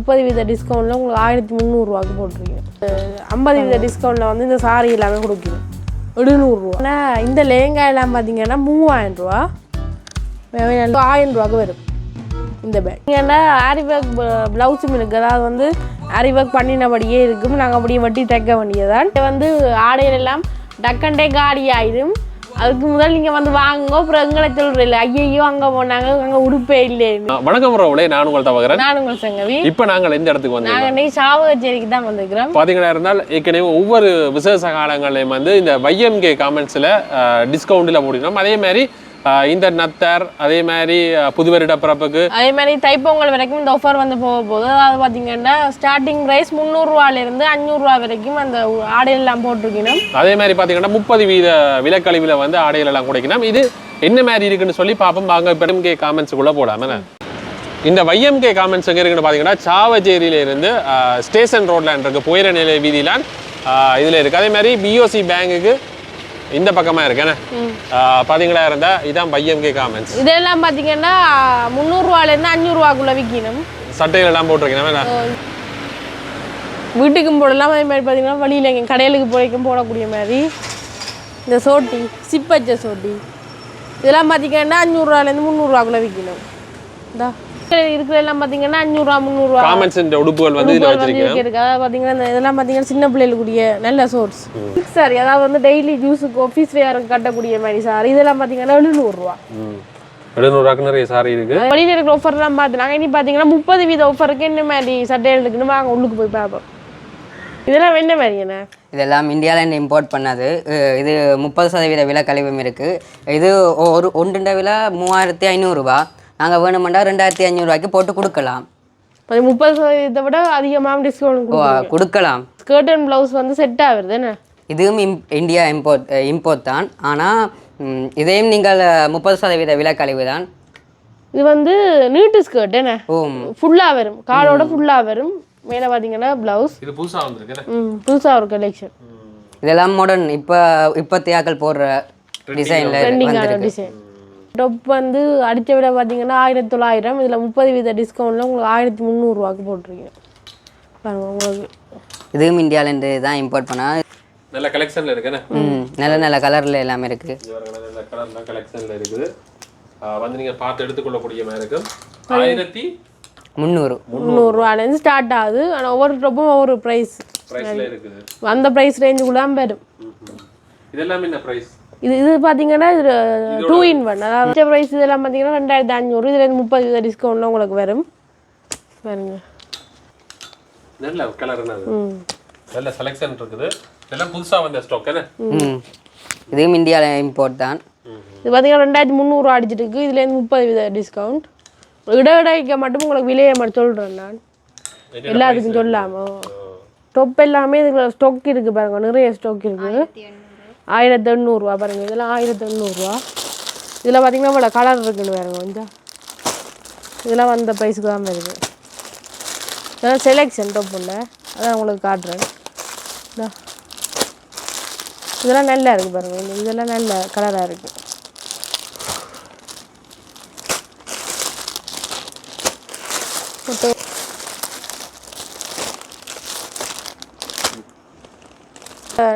முப்பது வீத டிஸ்கவுண்ட்டில் உங்களுக்கு ஆயிரத்தி முந்நூறுரூவாக்கு போட்டிருக்கீங்க. ஐம்பது வீத டிஸ்கவுண்ட்டில் வந்து இந்த சாரி எல்லாமே கொடுக்கணும் எழுநூறுரூவா ஆனால் இந்த லேங்கா எல்லாம் பார்த்தீங்கன்னா மூவாயிரம் ரூபா. ஆயிரம் ரூபாக்கு வரும். இந்த பேக் ஏன்னா ஆரி ஒர்க் ப்ளவுஸும் இருக்குது அதாவது வந்து ஆரி ஒர்க் பண்ணினபடியே இருக்கும். நாங்கள் அப்படியே வட்டி தைக்க வேண்டியதான் இது வந்து ஆடையிலெல்லாம் எல்லாம் டக்கண்டே காடி ஆயிடும் அதுக்கு முதல் நீங்கள் வந்து வாங்குங்க. அப்புறம் எங்களை சொல்கிறீல்ல ஐயையோ அங்கே போனாங்க அங்கே உடுப்பே இல்லைன்னு வணக்கம் உறவுகளே நான் உங்கள் தவகிறேன் நான் உங்கள் சங்கவி. இப்போ நாங்கள் எந்த இடத்துக்கு வந்தோம் நாங்கள் இன்னைக்கு சாவகச்சேரிக்கு தான் வந்திருக்கிறோம். பார்த்தீங்கன்னா இருந்தால் ஏற்கனவே ஒவ்வொரு விசேஷ காலங்களையும் வந்து இந்த வைஎம்கே காமெண்ட்ஸில் டிஸ்கவுண்ட்டில் போட்டிருந்தோம் அதே மாதிரி இந்த நத்தர் அதே மாதிரி புது வருட பிறப்புக்கு. அதே மாதிரி தைப்பொங்கல் வரைக்கும் இந்த ஆஃபர் வந்து போக போகுது. அதாவது பார்த்தீங்கன்னா ஸ்டார்டிங் ப்ரைஸ் முந்நூறுரூவாலேருந்து அஞ்சூறுரூவா வரைக்கும் அந்த ஆடைகள் எல்லாம் போட்டிருக்கணும். அதே மாதிரி பார்த்தீங்கன்னா முப்பது வீத விலக்கழிவில் வந்து ஆடைகள் எல்லாம் குடைக்கணும். இது என்ன மாதிரி இருக்குன்னு சொல்லி பார்ப்போம். வாங்க இப்போ எம்கே காமெண்ட்ஸுக்குள்ளே போடாம இந்த வைஎம்கே காமெண்ட்ஸ் எங்கே இருக்குன்னு பார்த்தீங்கன்னா சாவச்சேரியில இருந்து ஸ்டேஷன் ரோட்ல இருக்கு. புயர நிலை வீதியிலான் இதில் இருக்குது அதே மாதிரி பிஓசி பேங்குக்கு இந்த பக்கமாக இருக்கேண்ணே பார்த்தீங்களா இருந்தால் இதான் வைஎம்கே காமெண்ட்ஸ் இதெல்லாம் பார்த்தீங்கன்னா முந்நூறுரூவாலேருந்து அஞ்சூறுரூவாக்குள்ளே விற்கணும் சட்டைகள் எல்லாம் போட்டிருக்கேன் வீட்டுக்கும் போடலாம் அதே மாதிரி பார்த்தீங்கன்னா வழியில் எங்கள் கடைகளுக்கு போய்க்கும் போடக்கூடிய மாதிரி. இந்த சோட்டி சிப்பச்ச சோட்டி. இதெல்லாம் பார்த்தீங்கன்னா அஞ்சூறுரூவாலேருந்து முந்நூறுரூவாக்குள்ளே விற்கணும் இந்தா. இருக்கிற எல்லாம் பார்த்தீங்கன்னா அஞ்சூறுரூவா முந்நூறுரூவா காமெண்ட்ஸ் உடுப்புகள் வந்து இதில் வச்சிருக்கேன். இருக்கு அதாவது பார்த்தீங்கன்னா இதெல்லாம் பார்த்தீங்கன்னா சின்ன பிள்ளைகளுக்குரிய நல்ல சோர்ஸ் சாரி அதாவது வந்து டெய்லி ஜூஸுக்கு ஆஃபீஸ் வேருக்கு கட்டக்கூடிய மாதிரி சார் இதெல்லாம் பார்த்தீங்கன்னா எழுநூறுரூவா எழுநூறுவாக்கு நிறைய சாரி இருக்கு. வெளியில் இருக்கிற ஆஃபர்லாம் பார்த்து நாங்கள் இனி பார்த்தீங்கன்னா முப்பது வீத ஆஃபருக்கு என்ன மாதிரி சட்டைகள் இருக்குன்னு வாங்க உள்ளுக்கு போய் பார்ப்போம். இதெல்லாம் என்ன மாதிரி என்ன? இதெல்லாம் இந்தியாவிலேருந்து இம்போர்ட் பண்ணது. இது முப்பது சதவீத விலை கழிவும் இருக்குது இது ஒரு ஒன்றுண்ட விலை மூவாயிரத்தி ஐநூறுரூவா நாங்கள் வேணுமெண்டா ரெண்டாயிரத்தி ஐநூறுரூவாய்க்கு போட்டு கொடுக்கலாம். கொஞ்சம் முப்பது சதவீதத்தை விட அதிகமாக டிஸ்கவுண்ட் கொடுக்கலாம். ஸ்கர்ட் அண்ட் ப்ளவுஸ் வந்து செட் ஆகுது என்ன? இதுவும் இம் இந்தியா இம்போர்ட் இம்போர்ட் தான். ஆனால் இதையும் நீங்கள் முப்பது சதவீத விலை கழிவு தான். இது வந்து நீட்டு ஸ்கர்ட் என்ன? ஓ ஃபுல்லாக வரும். காலோட ஃபுல்லாக வரும். மேலே பார்த்தீங்கன்னா ப்ளவுஸ் இது புதுசாக வந்திருக்கு ம் புதுசாக ஒரு கலெக்ஷன் இதெல்லாம் மாடர்ன் இப்போ இப்போத்தியாக்கள் போடுற டிசைனில் டிசைன் டாப் வந்து அடித்த விட பார்த்தீங்கன்னா ஆயிரத்தி தொள்ளாயிரம் இதில் முப்பது வீத டிஸ்கவுண்ட்டில் உங்களுக்கு ஆயிரத்தி முந்நூறுரூவாக்கு போட்டிருக்கீங்க. பாருங்க உங்களுக்கு. இதுவும் இந்தியாவிலேருந்து தான் இம்போர்ட் பண்ணா. நல்ல கலெக்ஷனில் இருக்குண்ணே ம் நல்ல நல்ல கலரில் எல்லாமே இருக்குது நல்ல கலர்லாம் கலெக்ஷனில் இருக்குது. வந்து நீங்கள் பார்த்து எடுத்துக்கொள்ளக்கூடிய மாதிரி இருக்கும். ஆயிரத்தி முந்நூறு. முந்நூறுரூவாலேருந்து ஸ்டார்ட் ஆகுது. ஆனால் ஒவ்வொரு டாப்பும் ஒவ்வொரு ப்ரைஸ் ப்ரைஸில் இருக்குது. அந்த ப்ரைஸ் ரேஞ்சுக்குள்ள தான் வரும். இதெல்லாம் என்ன ப்ரைஸ் இது இது பார்த்தீங்கன்னா இது டூ இன் ஒன் அதாவது ப்ரைஸ் இதெல்லாம் பார்த்தீங்கன்னா ரெண்டாயிரத்தி அஞ்சூறு இதுல இருந்து முப்பது வீத டிஸ்கவுண்ட்ல உங்களுக்கு வரும். பாருங்க. நல்ல கலர் ம். நல்ல செலெக்ஷன் இருக்குது. இதெல்லாம் புதுசாக வந்த ஸ்டாக் இதுவும் இந்தியாவில் இம்போர்ட் தான். இது பார்த்தீங்கன்னா ரெண்டாயிரத்தி முந்நூறுரூவா அடிச்சிட்டு இருக்கு. இதுலேருந்து முப்பது வீத டிஸ்கவுண்ட் இட இடைக்க மட்டும் உங்களுக்கு விலையை மட்டும் சொல்கிறேன் நான். எல்லாத்துக்கும் சொல்லாம. டொப் எல்லாமே இதுல ஸ்டாக் இருக்குது பாருங்க. நிறைய ஸ்டாக் இருக்குது ஆயிரத்தி எண்ணூறுரூவா பாருங்கள் இதெல்லாம் ஆயிரத்தி எண்ணூறுரூவா இதில் பார்த்தீங்கன்னா இவ்வளோ கலர் இருக்குன்னு பாருங்க கொஞ்சம். இதெல்லாம் வந்த ப்ரைஸுக்கு தான் வருது. இதெல்லாம் செலெக்ஷன் டொப் அதான் உங்களுக்கு காட்டுறேன். இதெல்லாம் நல்லா இருக்குது பாருங்கள் இதெல்லாம் நல்ல கலராக இருக்குது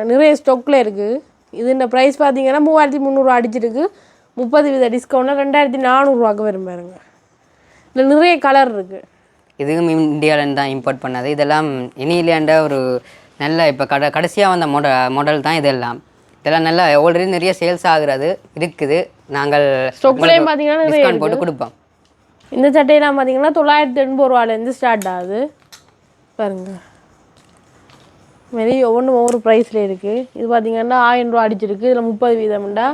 நிறைய ஸ்டொக்கில் இருக்குது இது இந்த ப்ரைஸ் பார்த்தீங்கன்னா மூவாயிரத்தி முந்நூறுரூவா அடிச்சிருக்கு. முப்பது வீத டிஸ்கவுண்ட்டில் ரெண்டாயிரத்தி நானூறுரூவாக்கு வரும் பாருங்க. இதில் நிறைய கலர் இருக்குது இதுவும் இந்தியாவிலேருந்து தான் இம்போர்ட் பண்ணது. இதெல்லாம் இனியிலேண்ட ஒரு நல்ல இப்போ கட கடைசியாக வந்த மாட மாடல் தான் இதெல்லாம். இதெல்லாம் நல்லா ஆல்ரெடி நிறைய சேல்ஸ் ஆகுறது இருக்குது. நாங்கள் ஸ்டொக்லேயும் பார்த்தீங்கன்னா நிறைய டிஸ்கவுண்ட் போட்டு கொடுப்போம். இந்த சட்டையெல்லாம் பார்த்தீங்கன்னா தொள்ளாயிரத்தி எண்பது ரூபாலேருந்து ஸ்டார்ட் ஆகுது. பாருங்க. மாரி ஒவ்வொன்றும் ஒவ்வொரு ப்ரைஸில் இருக்குது இது பார்த்தீங்கன்னா ஆயிரம் ரூபா அடிச்சிருக்கு. இதில் முப்பது வீதம்ண்டா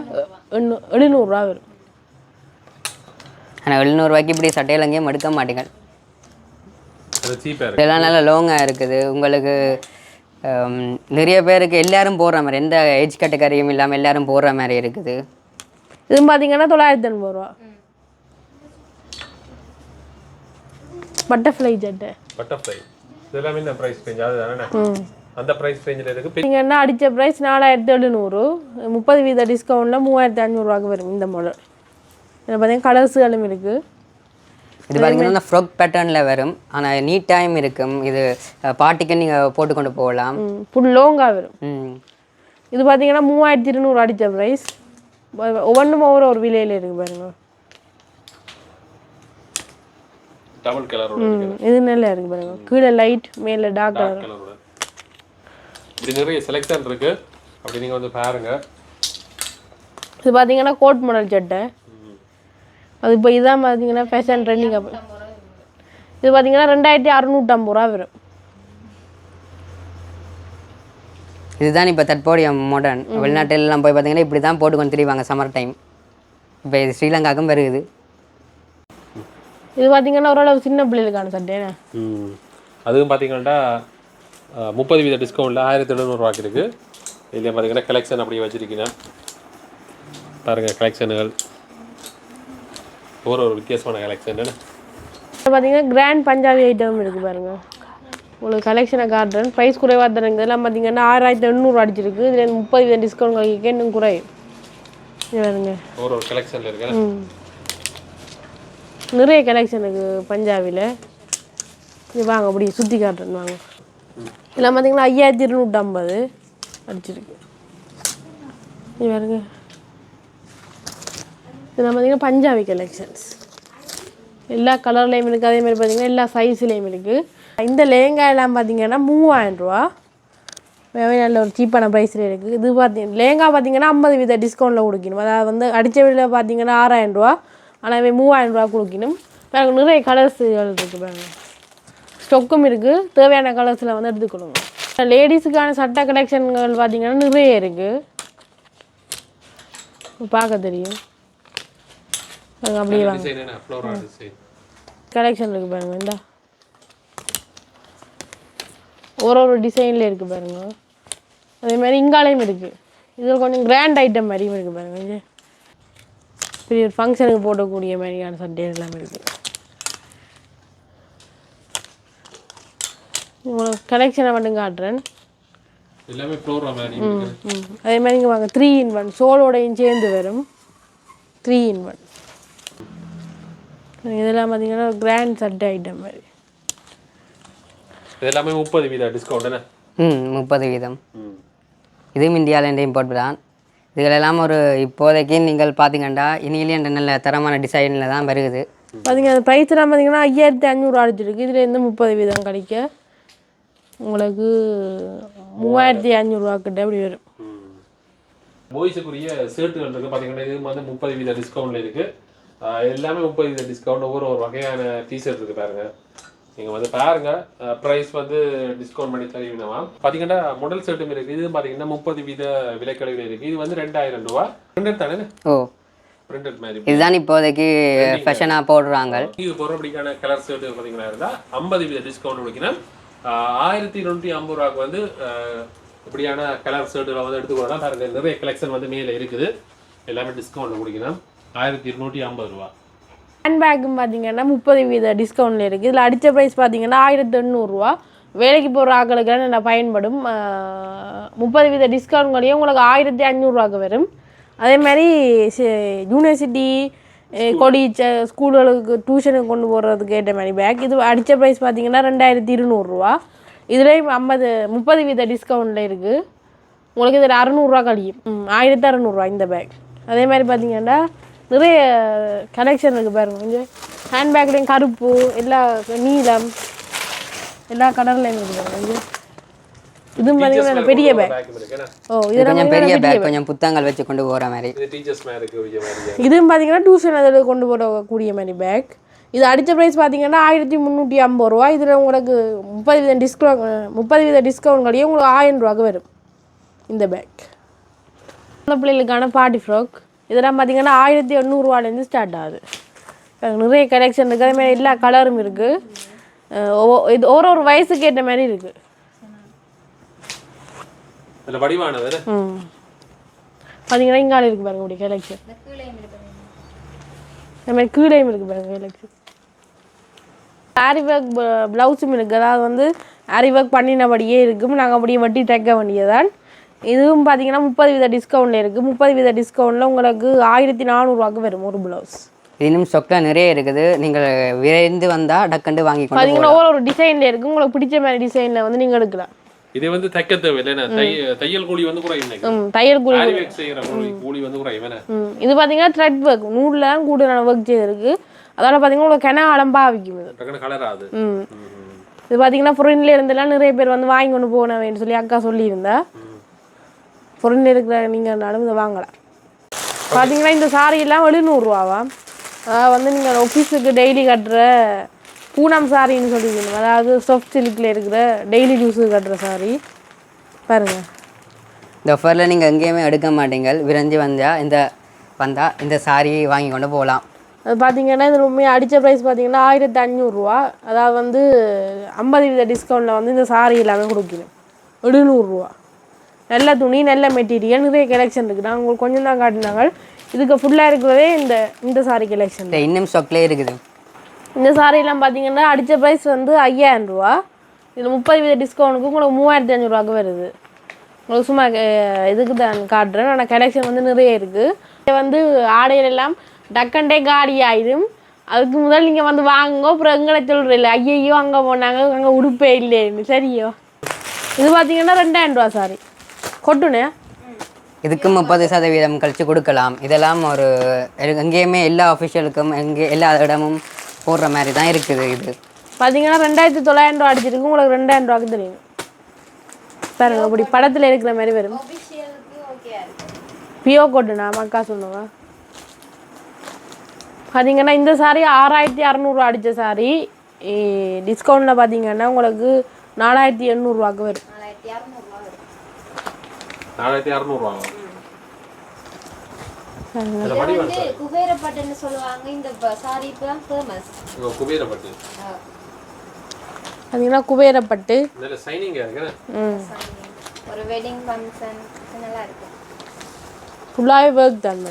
எண்ணூ எழுநூறுரூவா வரும். ஆனால் எழுநூறுவாய்க்கு இப்படி சட்டையில் எங்கேயும் எடுக்க மாட்டீங்க. இதெல்லாம் நல்லா லாங்காக இருக்குது. உங்களுக்கு நிறைய பேருக்கு எல்லாரும் போடுற மாதிரி எந்த ஏஜ் கேட்டகரியும் இல்லாமல் எல்லாரும் போடுற மாதிரி இருக்குது. இது பார்த்தீங்கன்னா தொள்ளாயிரத்தி எண்பது ரூபா. பட்டர்ஃப்ளை சட்டை பட்டர்ஃப்ளை இதெல்லாம் என்ன ப்ரைஸ் ரேஞ்ச் அதுதானே அந்த ப்ரைஸ் ரேஞ்சில் இருக்குது பார்த்தீங்கன்னா அடித்த ப்ரைஸ் நாலாயிரத்தி எழுநூறு முப்பது வீத டிஸ்கவுண்ட்டில் மூவாயிரத்தி அஞ்சூறுரூவாக்கு வரும் இந்த மாடல் இதில் பார்த்தீங்கன்னா கலர்ஸுகளும் இருக்குது இது பார்த்தீங்கன்னா ஃப்ராக் பேட்டர்னில் வரும். ஆனால் நீட்டாகவும் இருக்கும். இது பாட்டிக்கு நீங்கள் போட்டுக்கொண்டு போகலாம். ஃபுல் லோங்காக வரும். ம். இது பார்த்தீங்கன்னா மூவாயிரத்தி இருநூறு அடித்த ப்ரைஸ் ஒவ்வொன்றும் ஒவ்வொரு ஒரு விலையில் இருக்கு பாருங்க. டபுள் கலரோட ம் இது நல்லா இருக்கு பாருங்க. கீழே லைட் மேலே டார்க் கலர் இப்படி நிறைய செலெக்ஷன் இருக்கு. அப்படி நீங்க வந்து பாருங்க. இது பார்த்தீங்கன்னா கோட் மாடல் சட்டை. அது இப்போ இதான் பார்த்தீங்கன்னா ஃபேஷன் ட்ரெண்டிங் அப்போ. இது பார்த்தீங்கன்னா ரெண்டாயிரத்தி அறநூற்றம்பது ரூபா வரும். இதுதான் இப்போ தற்போதைய மாடர்ன் வெளிநாட்டிலலாம் போய் பார்த்தீங்கன்னா இப்படி தான் போட்டுக்கொண்டு திரிவாங்க சம்மர் டைம் இப்போ இது ஸ்ரீலங்காக்கும் வருகுது. இது பார்த்தீங்கன்னா ஓரளவு சின்ன பிள்ளைகளுக்கான சட்டைண்ணே ம். அதுவும் பார்த்தீங்கன்னா முப்பது வீத டிஸ்கவுண்ட்டில் ஆயிரத்தி எழுநூறுவாக்கு இருக்குது இதில் பார்த்தீங்கன்னா கலெக்ஷன் அப்படியே வச்சுருக்கீங்க. பாருங்கள் கலெக்ஷனுகள் ஒரு ஒரு வித்தியாசமான கலெக்ஷன் என்ன? பார்த்தீங்கன்னா கிராண்ட் பஞ்சாபி ஐட்டம் இருக்குது பாருங்க. உங்களுக்கு கலெக்ஷனை காட்டுறேன். ப்ரைஸ் குறைவாக தரங்க இதெல்லாம் பார்த்தீங்கன்னா ஆறாயிரத்தி எண்ணூறு அடிச்சிருக்கு. இதில் முப்பது வீதம் டிஸ்கவுண்ட் கிடைக்க இன்னும் குறையும். இது பாருங்க. ஒரு ஒரு கலெக்ஷனில் இருக்கு நிறைய கலெக்ஷன் இருக்குது பஞ்சாபியில் இது வாங்க அப்படி சுற்றி காட்டுறேன் வாங்க. இதெல்லாம் பார்த்தீங்கன்னா ஐயாயிரத்தி இருநூற்றம்பது அடிச்சிருக்கு. இது பாருங்க. இதெல்லாம் பார்த்தீங்கன்னா பஞ்சாபி கலெக்ஷன்ஸ் எல்லா கலர்லேயும் இருக்குது அதே மாதிரி பார்த்தீங்கன்னா எல்லா சைஸ்லேயும் இருக்குது இந்த லேங்கா எல்லாம் பார்த்தீங்கன்னா மூவாயிரம் ரூபா. வேவே நல்ல ஒரு சீப்பான ப்ரைஸில் இருக்குது இது பார்த்தீங்க லேங்கா பார்த்தீங்கன்னா ஐம்பது வித டிஸ்கவுண்ட்டில் கொடுக்கணும். அதாவது வந்து அடித்த விலையில் பார்த்தீங்கன்னா ஆறாயிரம் ரூபா. ஆனால் இவன் மூவாயிரம் ரூபா கொடுக்கணும். நிறைய கலர்ஸுகள் இருக்குது பாருங்கள் ஸ்டொக்கும் இருக்குது தேவையான கலர்ஸில் வந்து எடுத்துக்கொள்ளுங்க லேடிஸுக்கான சட்டை கலெக்ஷன்கள் பார்த்தீங்கன்னா நிறைய இருக்குது பார்க்க தெரியும். அப்படியே வாங்க. கலெக்ஷன் இருக்குது பாருங்க. இந்த. ஒரு ஒரு டிசைனில் இருக்குது பாருங்க. அதே மாதிரி இங்காலையும் இருக்குது இது கொஞ்சம் கிராண்ட் ஐட்டம் மாதிரியும் இருக்குது பாருங்க. பெரிய ஒரு ஃபங்க்ஷனுக்கு போடக்கூடிய மாதிரியான சட்டை எல்லாமே இருக்குது உங்களுக்கு கலெக்ஷனை மட்டும் காட்டுறேன். எல்லாமே ஃப்ளோரா மாதிரி இருக்கு ம் அதே மாதிரி இங்கே வாங்க த்ரீ இன் ஒன் சோலோடையும் சேர்ந்து வரும். த்ரீ இன் ஒன் இதெல்லாம் பார்த்தீங்கன்னா கிராண்ட் சட்டை ஐட்டம் மாதிரி. இது எல்லாமே முப்பது வீத டிஸ்கவுண்ட் ம் முப்பது வீதம். ம் இதுவும் இந்தியாவிலேருந்து இம்போர்ட் தான். இதுகளெல்லாம் ஒரு இப்போதைக்கு நீங்கள் பார்த்தீங்கன்னா இனியிலேயே நல்ல தரமான டிசைனில் தான் வருகுது. பார்த்தீங்க அந்த ப்ரைஸ்லாம் பார்த்தீங்கன்னா ஐயாயிரத்தி அஞ்சூறு அடிச்சிருக்கு இதில் இருந்து முப்பது வீதம் கிடைக்க. உங்களுக்கு மூவாயிரத்தி அஞ்சூறுரூவா கிட்ட அப்படி வரும். பாய்ஸுக்குரிய ஷர்ட்டுகள் இருக்கு. பார்த்தீங்கன்னா இது வந்து முப்பது வீத டிஸ்கவுண்ட்ல இருக்கு. ஆஹ் எல்லாமே முப்பது வீத டிஸ்கவுண்ட் ஒவ்வொரு ஒரு வகையான டிஷர்ட் இருக்கு பாருங்க. நீங்க வந்து பாருங்க. ப்ரைஸ் வந்து டிஸ்கவுண்ட் பண்ணி தருவீங்கம்மா பார்த்தீங்கன்னா மாடல் ஷர்ட்டும் இருக்கு. இது பார்த்தீங்கன்னா முப்பது வீத விலைக்கழிவில் இருக்கு. இது வந்து ரெண்டாயிரம் ரூபா. பிரிண்டட் தானே? ஓ. பிரிண்டட் மாதிரி. இதுதான் இப்போதைக்கு ஃபேஷனாக போடுறாங்க. இது போகிறபடிக்கான கலர் ஷர்ட் பார்த்தீங்கன்னா இருந்தால் ஐம்பது வீத டிஸ்கவுண்ட் கொடுக்கணும் ஆயிரத்தி நூற்றி ஐம்பது ரூபாய்க்கு வந்து இப்படியான கலர் ஷர்ட்டுகளை வந்து எடுத்துக்கொள்ளலாம். பாருங்க நிறைய கலெக்ஷன் வந்து மேலே இருக்குது. எல்லாமே டிஸ்கவுண்ட் கொடுக்கணும் ஆயிரத்தி இருநூற்றி ஐம்பது ரூபா. ஹேண்ட்பேக்கும் பார்த்தீங்கன்னா முப்பது வீத டிஸ்கவுண்ட்டில் இருக்குது. இதில் அடித்த ப்ரைஸ் பார்த்தீங்கன்னா ஆயிரத்தி எண்ணூறுரூவா வேலைக்கு போகிற ஆக்களுக்கு நல்லா பயன்படும். முப்பது வீத டிஸ்கவுண்ட்களையும் உங்களுக்கு ஆயிரத்தி அஞ்சூறுரூவாக்கு வரும். அதே மாதிரி யூனிவர்சிட்டி கொடி ச- ஸ்கூல்களுக்கு டியூஷனுக்கு கொண்டு போடுறதுக்கு ஏற்ற மாதிரி. பேக் இது அடித்த ப்ரைஸ் பார்த்தீங்கன்னா ரெண்டாயிரத்தி இருநூறுவா இதுலேயும் ஐம்பது முப்பது வீத டிஸ்கவுண்ட்டில் இருக்குது உங்களுக்கு இதில் அறநூறுவா கழியும். ம் ஆயிரத்தி அறநூறுவா இந்த பேக் அதே மாதிரி பார்த்தீங்கன்னா நிறைய கலெக்ஷன் இருக்குது பாருங்க. கொஞ்சம் ஹேண்ட்பேக்லேயும் கருப்பு எல்லா நீளம் எல்லா கலர்லையும் இருக்குது பாருங்க. இதுவும் பார்த்தீங்கன்னா பெரிய பேக்? ஓ இது கொஞ்சம் பெரிய பேக் கொஞ்சம் புத்தகங்கள் வச்சு கொண்டு போகிற மாதிரி. இது மாதிரி பார்த்தீங்கன்னா டியூஷன் அதில் கொண்டு போகக்கூடிய மாதிரி பேக் இது அடித்த ப்ரைஸ் பார்த்தீங்கன்னா ஆயிரத்தி முந்நூற்றி ஐம்பது ரூபா. இதில் உங்களுக்கு முப்பது வீத டிஸ்கவுண்ட் முப்பது வீத டிஸ்கவுண்ட் கழியும் உங்களுக்கு ஆயிரம் ரூபாய்க்கு வரும் இந்த பேக் அந்த பிள்ளைகளுக்கான பார்ட்டி ஃப்ராக் இதெல்லாம் பார்த்தீங்கன்னா ஆயிரத்தி எண்ணூறுவாலேருந்து ஸ்டார்ட் ஆகுது. நிறைய கலெக்ஷன் இருக்குது அதே மாதிரி எல்லா கலரும் இருக்குது இது ஒரு ஒரு வயசுக்கு ஏற்ற மாதிரி இருக்குது அதில் வடிவானது பார்த்தீங்கன்னா இங்கால இருக்கு பாருங்க இப்படி கலெக்ஷன் இந்த மாதிரி கீழையும் இருக்கு பாருங்க கலெக்ஷன் ஆரி ஒர்க் ப்ளவுஸும் இருக்குது அதாவது வந்து ஆரி ஒர்க் பண்ணினபடியே இருக்கும். நாங்கள் அப்படியே வட்டி தைக்க வேண்டியதான் இதுவும் பார்த்தீங்கன்னா முப்பது வீத டிஸ்கவுண்ட்டில் இருக்குது முப்பது வீத டிஸ்கவுண்ட்டில் உங்களுக்கு ஆயிரத்தி நானூறுரூவாக்கு வரும் ஒரு ப்ளவுஸ் இன்னும் ஸ்டொக்கில் நிறைய இருக்குது. நீங்கள் விரைந்து வந்தால் டக்கண்டு வாங்கி பார்த்தீங்கன்னா ஒவ்வொரு டிசைனில் இருக்குது உங்களுக்கு பிடிச்ச மாதிரி டிசைனில் வந்து நீங்கள் எடுக்கலாம். இது வந்து தைக்க தேவை இல்லை தைய- தையல் கூலி வந்து குறையும் தையல் கூலி. கூலி வந்து குறையும் இது பார்த்தீங்கன்னா த்ரெட் ஒர்க் நூலில் தான் கூடுதலான ஒர்க் செய்திருக்கு அதால் பார்த்தீங்கன்னா உங்களுக்கு கிண அலம்பா விற்கும் இது. ஆகுது. பார்த்தீங்கன்னா ஃபொரின்ல இருந்தெல்லாம் நிறைய பேர் வந்து வாங்கி கொண்டு போனவேன்னு சொல்லி அக்கா சொல்லியிருந்தா. ஃபொரின்ல இருக்கிற நீங்கள்னாலும் இதை வாங்கலாம். பார்த்தீங்கன்னா இந்த சாரி எல்லாம் எழுநூறுவாவா அதாவது வந்து நீங்கள் ஆஃபீஸுக்கு டெய்லி கட்டுற பூனம் சாரின்னு சொல்லிக்கணும் அதாவது சாஃப்ட் சில்கில் இருக்கிற டெய்லி யூஸுக்கு கட்டுற சாரி பாருங்க. இந்த ஆஃபரில் நீங்கள் எங்கேயுமே எடுக்க மாட்டீங்க விரைஞ்சு வந்தால் இந்த வந்தால் இந்த சாரி வாங்கி கொண்டு போகலாம். அது பார்த்தீங்கன்னா இது உண்மையாக அடித்த ப்ரைஸ் பார்த்தீங்கன்னா ஆயிரத்தி அஞ்சூறுரூவா அதாவது வந்து ஐம்பது வீத டிஸ்கவுண்ட்டில் வந்து இந்த சாரி எல்லாமே கொடுக்கணும் எழுநூறுரூவா நல்ல துணி நல்ல மெட்டீரியல் நிறைய கலெக்ஷன் இருக்குது நான் உங்களுக்கு கொஞ்சம் தான் காட்டினாங்க. இதுக்கு ஃபுல்லாக இருக்கிறதே இந்த இந்த சாரி கலெக்ஷன் இன்னும் ஸ்டொக்லேயே இருக்குது. இந்த சாரியெல்லாம் பார்த்தீங்கன்னா அடித்த ப்ரைஸ் வந்து ஐயாயிரம் ரூபா. இதில் முப்பது வீத டிஸ்கவுண்ட்டுக்கு உங்களுக்கு மூவாயிரத்தி அஞ்சூறுவாக்கு வருது. உங்களுக்கு சும்மா இதுக்கு தான் காட்டுறேன். ஆனால் கலெக்ஷன் வந்து நிறைய இருக்குது இது வந்து ஆடைகள் எல்லாம் டக்கண்டே காலி ஆயிடும் அதுக்கு முதல் நீங்கள் வந்து வாங்குங்க. அப்புறம் எங்களை சொல்கிறீல்ல ஐயையோ அங்கே போனாங்க அங்கே உடுப்பே இல்லைன்னு சரியோ? இது பார்த்தீங்கன்னா ரெண்டாயிரம் ரூபா சாரி கொட்டுனே? இதுக்கு முப்பது சதவீதம் கழித்து கொடுக்கலாம். இதெல்லாம் ஒரு எங்கேயுமே எல்லா அஃபிஷியலுக்கும் எங்கே எல்லா இடமும் போடுற மாதிரி தான் இருக்குது இது. பார்த்தீங்கன்னா ரெண்டாயிரத்தி தொள்ளாயிரம் ரூபா அடிச்சிருக்கு. உங்களுக்கு ரெண்டாயிரம் ரூபாய்க்கு தெரியும். பாருங்க அப்படி படத்தில் இருக்கிற மாதிரி வரும். பியோ கொட்டுனா மக்கா சொன்னவா பார்த்தீங்கன்னா இந்த சாரி ஆறாயிரத்தி அறநூறுவா அடித்த சாரி டிஸ்கவுண்ட்டில் பார்த்தீங்கன்னா உங்களுக்கு நாலாயிரத்தி எண்ணூறுவாக்கு வரும். நாலாயிரத்தி அறுநூறுவா. இதுல மடி வேணும் சார். குபேரப்பட்டுன்னு சொல்லுவாங்க. இந்த சாரி இப்பதான் ஃபேமஸ் இங்க குபேரப்பட்டு. பார்த்தீங்கன்னா குபேரப்பட்டு. இதுல இருக்கு ஒரு வெட்டிங் ஃபங்க்ஷன் நல்லா இருக்கு. ஃபுல்லாகவே ஒர்க் தான்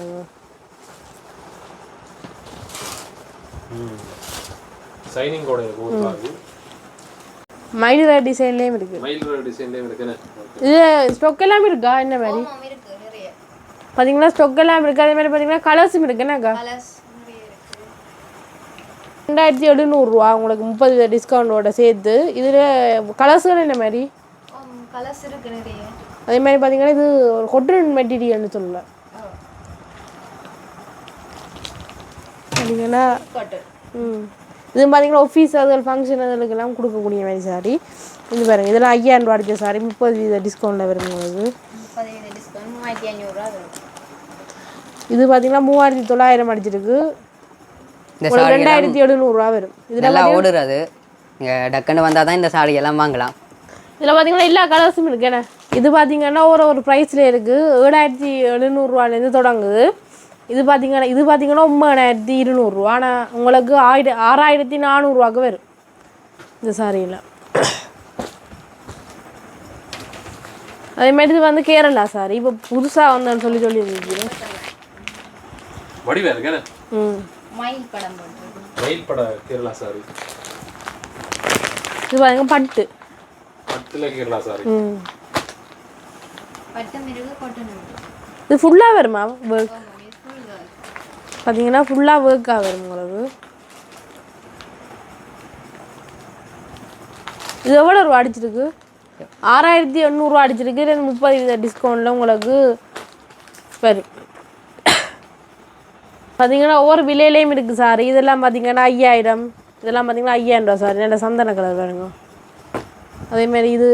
Shining ஓட இருக்கு. மயிலிற டிசைன்லேயும் இருக்குது மயில் ரோடு டிசைன்லயும் இருக்கு. என்ன? இது ஸ்டொக் எல்லாம் இருக்கா? என்ன மாதிரி? இருக்கு பார்த்தீங்கன்னா ஸ்டொக் எல்லாம் இருக்குது அதே மாதிரி பார்த்தீங்கன்னா கலர்ஸும் இருக்கு. என்னக்கா? கலர்ஸ் நிறைய இருக்கு. ரெண்டாயிரத்தி எழுநூறுவா உங்களுக்கு முப்பது டிஸ்கவுண்டோட சேர்த்து. இதில் கலர்ஸ்கள் என்ன மாதிரி? கலர்ஸ் இருக்கு நிறைய. அதே மாதிரி பார்த்தீங்கன்னா இது ஒரு கொட்டன் மெட்டீரியல்னு சொல்லலாம் பார்த்தீங்கன்னா ம் இது பார்த்தீங்கன்னா ஆஃபீஸ் அதுகள் ஃபங்க்ஷன் அதுகளுக்கெல்லாம் கொடுக்கக்கூடிய மாதிரி சாரி இது பாருங்க இதெல்லாம் ஐயாயிரம் ரூபா அடிச்ச சாரி முப்பது வீத டிஸ்கவுண்ட்டில் வரும் உங்களுக்கு முப்பது டிஸ்கவுண்ட் மூவாயிரத்தி ஐநூறுரூவா வரும் இது பார்த்தீங்கன்னா மூவாயிரத்தி தொள்ளாயிரம் அடிச்சிருக்கு. சாரி ரெண்டாயிரத்தி எழுநூறுவா வரும். நல்லா ஓடுறது டக்குன்னு வந்தால் தான் இந்த சாரி எல்லாம் வாங்கலாம். இதில் பார்த்தீங்கன்னா எல்லா கலர்ஸும் இருக்கு என்ன? இது பார்த்தீங்கன்னா ஒரு ஒரு ப்ரைஸில் இருக்குது ஏழாயிரத்தி எழுநூறுவாலேருந்து தொடங்குது. இது பார்த்தீங்கன்னா இது பார்த்தீங்கன்னா ஒம்பதாயிரத்தி இருநூறுவா. ஆனால் உங்களுக்கு ஆயிர ஆறாயிரத்தி நானூறுவாக்கு வரும். இந்த சாரியில். அதே மாதிரி இது வந்து கேரளா சாரி. இப்போ புதுசாக வந்தேன்னு சொல்லி சொல்லி இருக்கீங்க வடிவா இருக்கு என்ன? ம். மயில் படம் மயில் பட கேரளா சாரி. இது பாருங்க பட்டு. பட்டுல கேரளா சாரி. இது ஃபுல்லாக வருமா? ஒர்க். பார்த்தீங்கன்னா ஃபுல்லாக ஒர்க்காக வரும் உங்களுக்கு. இது எவ்வளோ ரூபா அடிச்சிருக்கு? ஆறாயிரத்தி எண்ணூறுரூவா அடிச்சிருக்கு. இது முப்பது வீத டிஸ்கவுண்ட்டில் உங்களுக்கு வரும். பார்த்தீங்கன்னா ஒவ்வொரு விலையிலையும் இருக்குது சாரி இதெல்லாம் பார்த்தீங்கன்னா ஐயாயிரம். இதெல்லாம் பார்த்தீங்கன்னா ஐயாயிரம் ரூபா சார் நல்ல சந்தன கலர் பாருங்க. அதேமாரி இது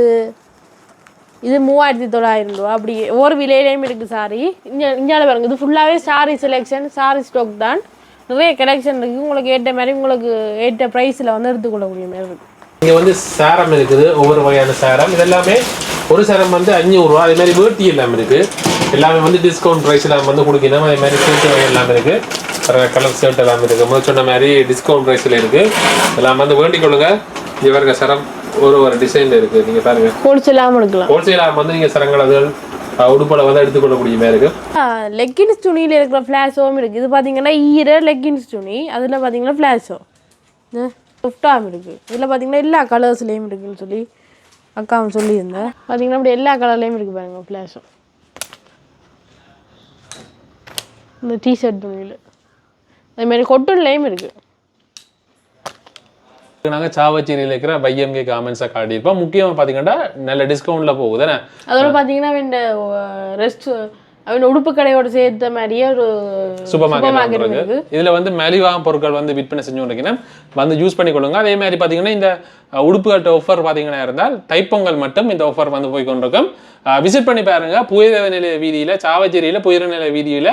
இது மூவாயிரத்தி தொள்ளாயிரம் ரூபா அப்படி ஒவ்வொரு விலையிலையும் இருக்குது சாரி இங்கே இந்தியாவில் பாருங்கள் இது ஃபுல்லாகவே சாரி செலெக்ஷன் சாரி ஸ்டாக் தான். நிறைய கலெக்ஷன் இருக்குது உங்களுக்கு ஏற்ற மாதிரி உங்களுக்கு ஏற்ற ப்ரைஸில் வந்து எடுத்துக்கொள்ளக்கூடிய மாதிரி இருக்குது இங்கே வந்து சேரம் இருக்குது. ஒவ்வொரு வகையான சேரம் இதெல்லாமே ஒரு சேரம் வந்து அஞ்சூறுரூவா அதே மாதிரி வேட்டி எல்லாம் இருக்கு. எல்லாமே வந்து டிஸ்கவுண்ட் ப்ரைஸ் எல்லாம் வந்து கொடுக்கணும். அதே மாதிரி ஷர்ட் வகை எல்லாம் இருக்கு. கலர் ஷர்ட் எல்லாம் இருக்கு. முதல் சொன்ன மாதிரி டிஸ்கவுண்ட் ப்ரைஸில் இருக்கு. எல்லாம் வந்து வேண்டிக் கொள்ளுங்க. இவருங்க சரம் ஒரு ஒரு டிசைன்ல இருக்கு. நீங்க பாருங்க. ஹோல்சேலாகவும் எடுக்கலாம். ஹோல்சேலாக வந்து நீங்க சரங்கள் அதுகள் உடுப்பலை வந்து எடுத்துக்கொள்ளக்கூடிய மாதிரி இருக்கு. லெக்கின்ஸ் துணியில் இருக்கிற ஃப்ளாஷோவும் இருக்குது இது பார்த்தீங்கன்னா ஈர லெக்கின்ஸ் துணி. அதில் பார்த்தீங்கன்னா ஃப்ளாஷோ ஃபிஃப்டாகவும் இருக்குது இதில் பார்த்தீங்கன்னா எல்லா கலர்ஸ்லேயும் இருக்குன்னு சொல்லி அக்காவும் சொல்லியிருந்தேன் பார்த்தீங்கன்னா அப்படி எல்லா கலர்லேயும் இருக்குது பாருங்க ஃப்ளாஷோ இந்த டிஷர்ட் துணியில். அதே மாதிரி கொட்டுன்லேயும் இருக்குது நாங்கள் சாவச்சேரியில் இருக்கிற வைஎம்கே காமெண்ட்ஸை காட்டியிருப்போம். முக்கியமாக பார்த்தீங்கன்னா நல்ல டிஸ்கவுண்ட்டில் போகுது தானே? அதோட பார்த்தீங்கன்னா இந்த ரெஸ்ட் உடுப்பு கடையோட சேர்த்த மாதிரியே ஒரு சூப்பர் மார்க்கெட் இருக்கு இதுல வந்து மலிவா பொருட்கள் வந்து விற்பனை செஞ்சு கொண்டிருக்கீங்கன்னா வந்து யூஸ் பண்ணி கொள்ளுங்க. அதே மாதிரி பாத்தீங்கன்னா இந்த உடுப்புகட்ட ஆஃபர் பாத்தீங்கன்னா இருந்தால் தைப்பொங்கல் மட்டும் இந்த ஆஃபர் வந்து போய் கொண்டிருக்கும். விசிட் பண்ணி பாருங்க. புயல நிலைய வீதியில சாவச்சேரியில புயல நிலைய வீதியில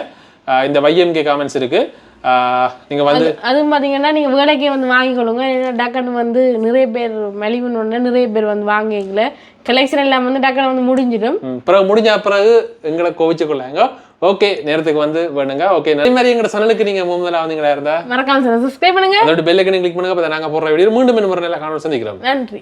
இந்த வைஎம்கே காமெண்ட்ஸ் இருக்கு. அஹ், நீங்க வந்து அதுவும் பார்த்தீங்கன்னா நீங்கள் வேலைக்கே வந்து வாங்கிக்கொள்ளுங்க. ஏன்னா டக்குன்னு வந்து நிறைய பேர் மலிவுன்னு நிறைய பேர் வந்து வாங்கிக்கல கலெக்ஷன் எல்லாம் வந்து டக்குன்னு வந்து முடிஞ்சிடும். பிறகு முடிஞ்ச பிறகு எங்களை கோவிச்சு கொள்ளாங்க ஓகே நேரத்துக்கு வந்து வேணுங்க. ஓகே அதே மாதிரி எங்களோட சேனலுக்கு நீங்க முதல்ல வந்தீங்களா இருந்தா? மறக்காம சப்ஸ்கிரைப் பண்ணுங்க. அதோட பெல்லைக்கனை கிளிக் பண்ணுங்க. அப்போ நாங்க போடுற வீடியோ மீண்டும் இன்னும் ஒரு நல்ல காணொலி சந்திக்கிறோம். நன்றி.